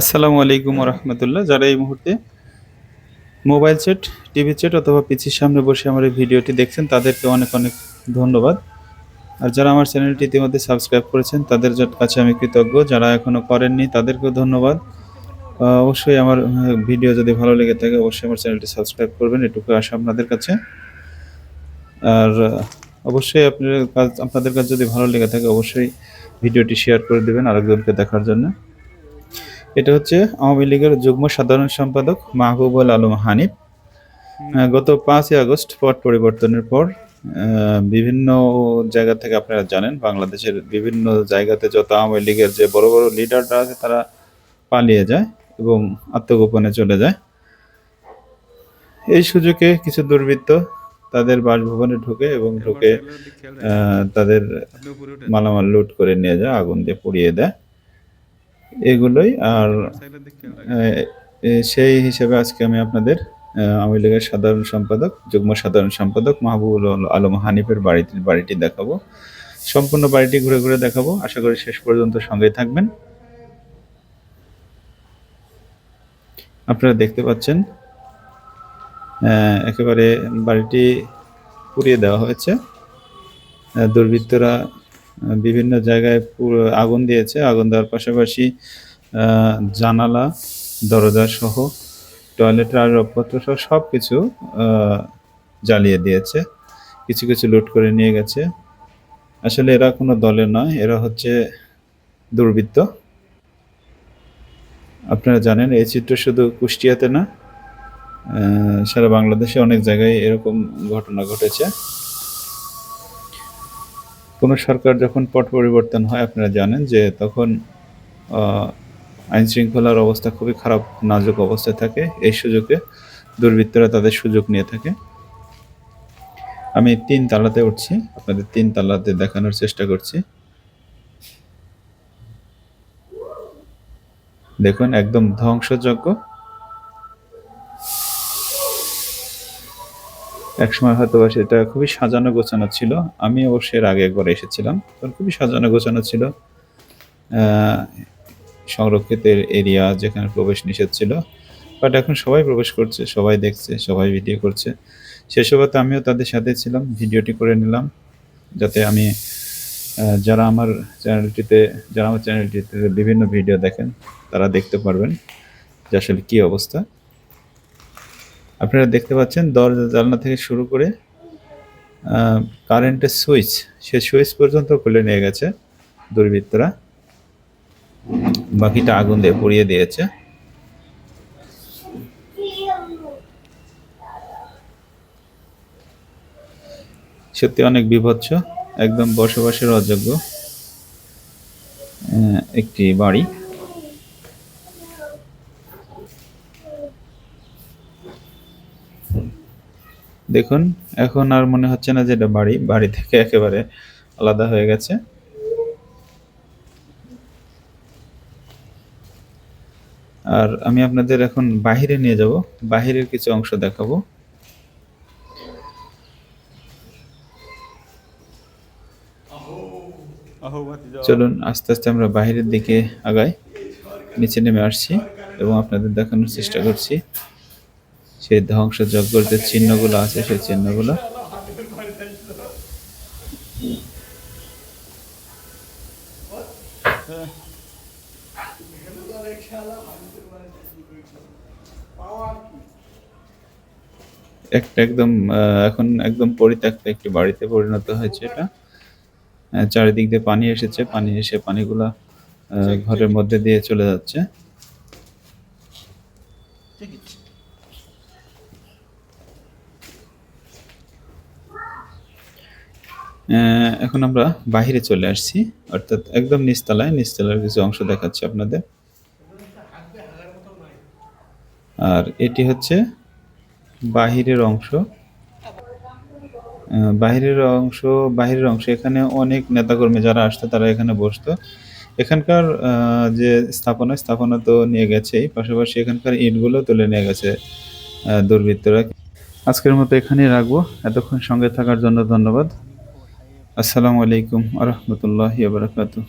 আসসালামু আলাইকুম রহমতুল্লাহ যারা এই মুহূর্তে মোবাইল সেট টিভি সেট অথবা পিছির সামনে বসে আমার এই ভিডিওটি দেখছেন, তাদেরকে অনেক অনেক ধন্যবাদ। আর যারা আমার চ্যানেলটি ইতিমধ্যে সাবস্ক্রাইব করেছেন, তাদের কাছে আমি কৃতজ্ঞ। যারা এখনও করেননি, তাদেরকেও ধন্যবাদ। অবশ্যই আমার ভিডিও যদি ভালো লেগে থাকে, অবশ্যই আমার চ্যানেলটি সাবস্ক্রাইব করবেন। এটুকু আশা আপনাদের কাছে। আর অবশ্যই আপনাদের কাজ আপনাদের কাছে যদি ভালো লেগে থাকে, অবশ্যই ভিডিওটি শেয়ার করে দেবেন আরেকজনকে দেখার জন্য। এটা হচ্ছে আওয়ামী লীগের যুগ্ম সাধারণ সম্পাদক মাহবুবুল আলম হানিফ। গত পাঁচই আগস্ট পট পরিবর্তনের পর বিভিন্ন জায়গা থেকে আপনারা জানেন বাংলাদেশের বিভিন্ন জায়গাতে যত আওয়ামী লীগের যে বড় বড় লিডাররা আছে তারা পালিয়ে যায় এবং আত্মগোপনে চলে যায়। এই সুযোগে কিছু দুর্বৃত্ত তাদের বাসভবনে ঢুকে এবং ঢুকে তাদের মালামাল লুট করে নিয়ে যায় আগুন দিয়ে পুড়িয়ে দেয়। এগুলোই। আর সেই হিসেবে আজকে আমি আপনাদের আওয়ামী লীগের সাধারণ সম্পাদক, যুগ্ম সাধারণ সম্পাদক মাহবুবুল আলম হানিফের বাড়িটি বাড়িটি দেখাবো। সম্পূর্ণ বাড়িটি ঘুরে ঘুরে দেখাবো। আশা করি শেষ পর্যন্ত সঙ্গেই থাকবেন। আপনারা দেখতে পাচ্ছেন একেবারে বাড়িটি পুড়িয়ে দেওয়া হয়েছে। দুর্বৃত্তরা বিভিন্ন জায়গায় আগুন দিয়েছে। আগুন দেওয়ার পাশাপাশি জানালা, দরজা সহ টয়লেটের আসবাবপত্র সহ সব কিছু জ্বালিয়ে দিয়েছে। কিছু কিছু লুট করে নিয়ে গেছে। আসলে এরা কোনো দলের নয়, এরা হচ্ছে দুর্বৃত্ত। আপনারা জানেন, এই চিত্র শুধু কুষ্টিয়াতে না সারা বাংলাদেশে অনেক জায়গায় এরকম ঘটনা ঘটেছে। কোনো সরকার যখন পট পরিবর্তন হয়, আপনারা জানেন যে তখন আইন শৃঙ্খলার অবস্থা খুবই খারাপ, নাজুক অবস্থায় থাকে। এই সুযোগে দুর্বৃত্তরা তাদের সুযোগ নিয়ে থাকে। আমি তিন তালাতে উঠছি, আপনাদের তিন তালাতে দেখানোর চেষ্টা করছি। দেখুন, একদম ধ্বংসযজ্ঞ। একসময় হয়তো বা সেটা খুবই সাজানো গোছানো ছিল। আমি অবশ্যই এর আগে একবার এসেছিলাম তখন খুবই সাজানো গোছানো ছিল। সংরক্ষিত এরিয়া যেখানে প্রবেশ নিষেধ ছিল। বাট এখন সবাই প্রবেশ করছে, সবাই দেখছে, সবাই ভিডিও করছে। সেসবতে আমিও তাদের সাথে ছিলাম ভিডিওটি করে নিলাম। যাতে আমি যারা আমার চ্যানেলটিতে যারা আমার চ্যানেলটিতে বিভিন্ন ভিডিও দেখেন, তারা দেখতে পারবেন যে আসলে কী অবস্থা। আপনারা দেখতে পাচ্ছেন, দরজা, জানলা থেকে শুরু করে কারেন্টের সুইচ সে সুইচ পর্যন্ত খুলে নিয়ে গেছে দুর্বৃত্তরা। বাকিটা আগুন দিয়ে পুড়িয়ে দিয়েছে। সত্যি অনেক বিভৎস, একদম বসবাসের অযোগ্য একটি বাড়ি। দেখুন, এখন আর মনে হচ্ছে না যে এটা বাড়ি। বাড়ি থেকে একেবারে আলাদা হয়ে গেছে। আর আমি আপনাদের এখন বাহিরে নিয়ে যাব। বাহিরের কিছু অংশ দেখাবো। চলুন, আস্তে আস্তে আমরা বাইরের দিকে আগাই। নিচে নেমে আসছি এবং আপনাদের দেখানোর চেষ্টা করছি। সেই ধ্বংসযজ্ঞের যে চিহ্নগুলো আছে, সেই চিহ্নগুলো একটা একদম এখন একদম পরিত্যক্ত একটি বাড়িতে পরিণত হয়েছে এটা। চারিদিক দিয়ে পানি এসেছে, পানি এসে পানিগুলা ঘরের মধ্যে দিয়ে চলে যাচ্ছে। এখন আমরা বাহিরে চলে আসছি, অর্থাৎ একদম নিচতলায়, নিচতলার কিছু অংশ দেখাচ্ছি আপনাদের। আর এটি হচ্ছে বাহিরের অংশ। বাহিরের অংশ বাহিরের অংশ, এখানে অনেক নেতাকর্মী যারা আসতো তারা এখানে বসতো। এখানকার যে স্থাপনা স্থাপনা তো নিয়ে গেছেই, পাশাপাশি এখানকার ইটগুলো তুলে নিয়ে গেছে দুর্বৃত্তরা। আজকের মতো এখানেই রাখব। এতক্ষণ সঙ্গে থাকার জন্য ধন্যবাদ। আসসালামু আলাইকুম আ রহমতুল্লাহ বারকাতু